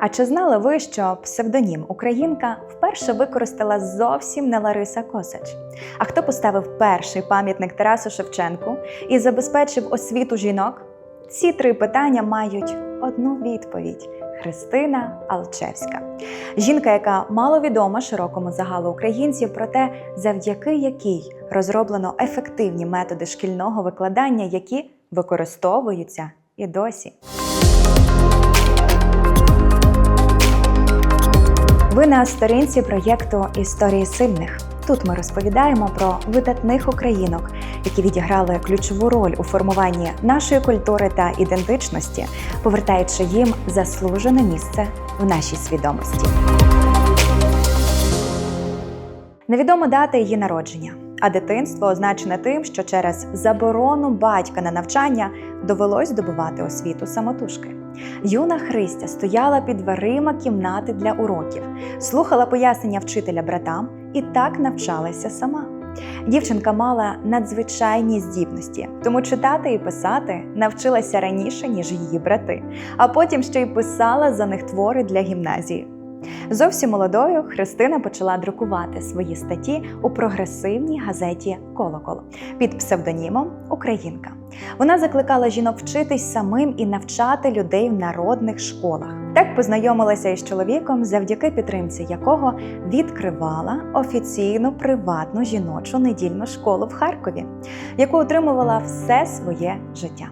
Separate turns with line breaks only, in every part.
А чи знали ви, що псевдонім Українка вперше використала зовсім не Лариса Косач? А хто поставив перший пам'ятник Тарасу Шевченку і забезпечив освіту жінок? Ці три питання мають одну відповідь: Христина Алчевська. Жінка, яка маловідома широкому загалу українців, проте завдяки якій розроблено ефективні методи шкільного викладання, які використовуються і досі. Ви на сторінці проєкту Історії сильних. Тут ми розповідаємо про видатних українок, які відіграли ключову роль у формуванні нашої культури та ідентичності, повертаючи їм заслужене місце в нашій свідомості. Невідома дата її народження, а дитинство означене тим, що через заборону батька на навчання довелось здобувати освіту самотужки. Юна Христя стояла під дверима кімнати для уроків, слухала пояснення вчителя братам і так навчалася сама. Дівчинка мала надзвичайні здібності, тому читати і писати навчилася раніше, ніж її брати, а потім ще й писала за них твори для гімназії. Зовсім молодою Христина почала друкувати свої статті у прогресивній газеті Колокол під псевдонімом Українка. Вона закликала жінок вчитись самим і навчати людей в народних школах. Так познайомилася із чоловіком, завдяки підтримці якого відкривала офіційну приватну жіночу недільну школу в Харкові, яку отримувала все своє життя.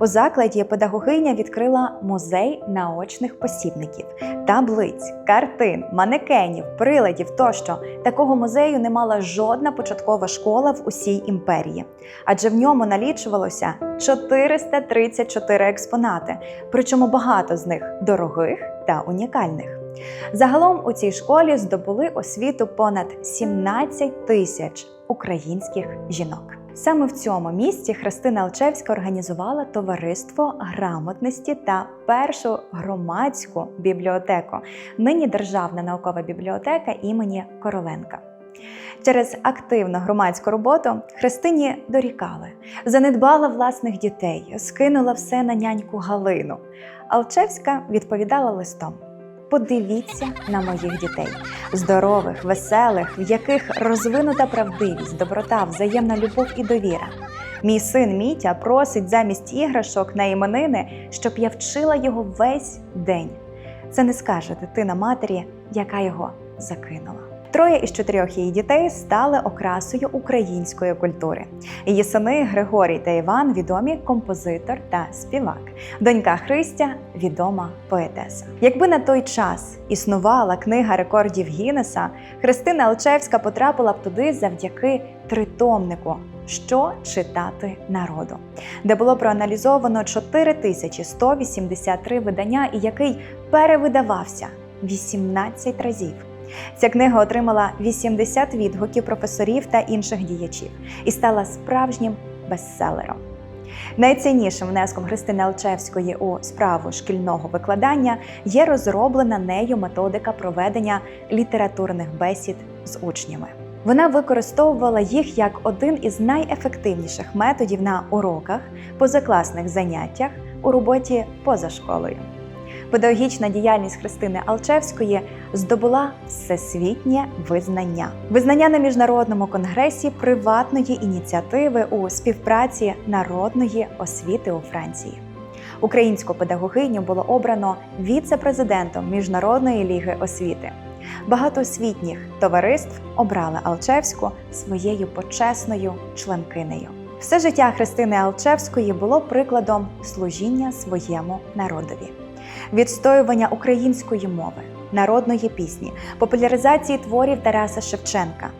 У закладі педагогиня відкрила музей наочних посібників, таблиць, картин, манекенів, приладів тощо. Такого музею не мала жодна початкова школа в усій імперії, адже в ньому налічувалося 434 експонати, причому багато з них дорогих та унікальних. Загалом у цій школі здобули освіту понад 17 тисяч українських жінок. Саме в цьому місці Христина Алчевська організувала товариство грамотності та першу громадську бібліотеку, нині Державна наукова бібліотека імені Короленка. Через активну громадську роботу Христині дорікали, занедбала власних дітей, скинула все на няньку Галину. Алчевська відповідала листом. Подивіться на моїх дітей здорових, веселих, в яких розвинута правдивість, доброта, взаємна любов і довіра. Мій син Мітя просить замість іграшок на іменини, щоб я вчила його весь день. Це не скаже дитина матері, яка його закинула. Троє із чотирьох її дітей стали окрасою української культури. Її сини Григорій та Іван відомі композитор та співак. Донька Христя відома поетеса. Якби на той час існувала книга рекордів Гіннеса, Христина Алчевська потрапила б туди завдяки тритомнику. Що читати народу, де було проаналізовано 4183 видання, і який перевидавався 18 разів. Ця книга отримала 80 відгуків професорів та інших діячів і стала справжнім бестселером. Найціннішим внеском Христини Алчевської у справу шкільного викладання є розроблена нею методика проведення літературних бесід з учнями. Вона використовувала їх як один із найефективніших методів на уроках, позакласних заняттях у роботі поза школою. Педагогічна діяльність Христини Алчевської здобула всесвітнє визнання. Визнання на міжнародному конгресі приватної ініціативи у співпраці народної освіти у Франції. Українську педагогиню було обрано віце-президентом Міжнародної ліги освіти. Багато освітніх товариств обрали Алчевську своєю почесною членкинею. Все життя Христини Алчевської було прикладом служіння своєму народові відстоювання української мови, народної пісні, популяризації творів Тараса Шевченка.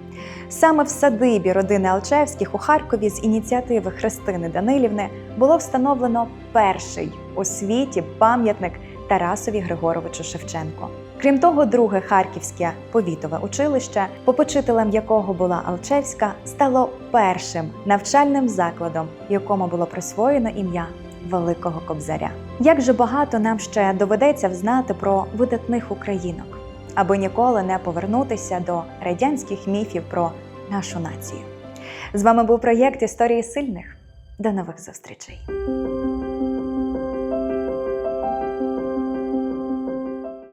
Саме в садибі родини Алчевських у Харкові з ініціативи Христини Данилівни було встановлено перший у світі пам'ятник Тарасові Григоровичу Шевченко. Крім того, друге харківське повітове училище, попочителем якого була Алчевська, стало першим навчальним закладом, якому було присвоєно ім'я Великого Кобзаря. Як же багато нам ще доведеться взнати про видатних українок, аби ніколи не повернутися до радянських міфів про нашу націю. З вами був проєкт Історії сильних. До нових зустрічей!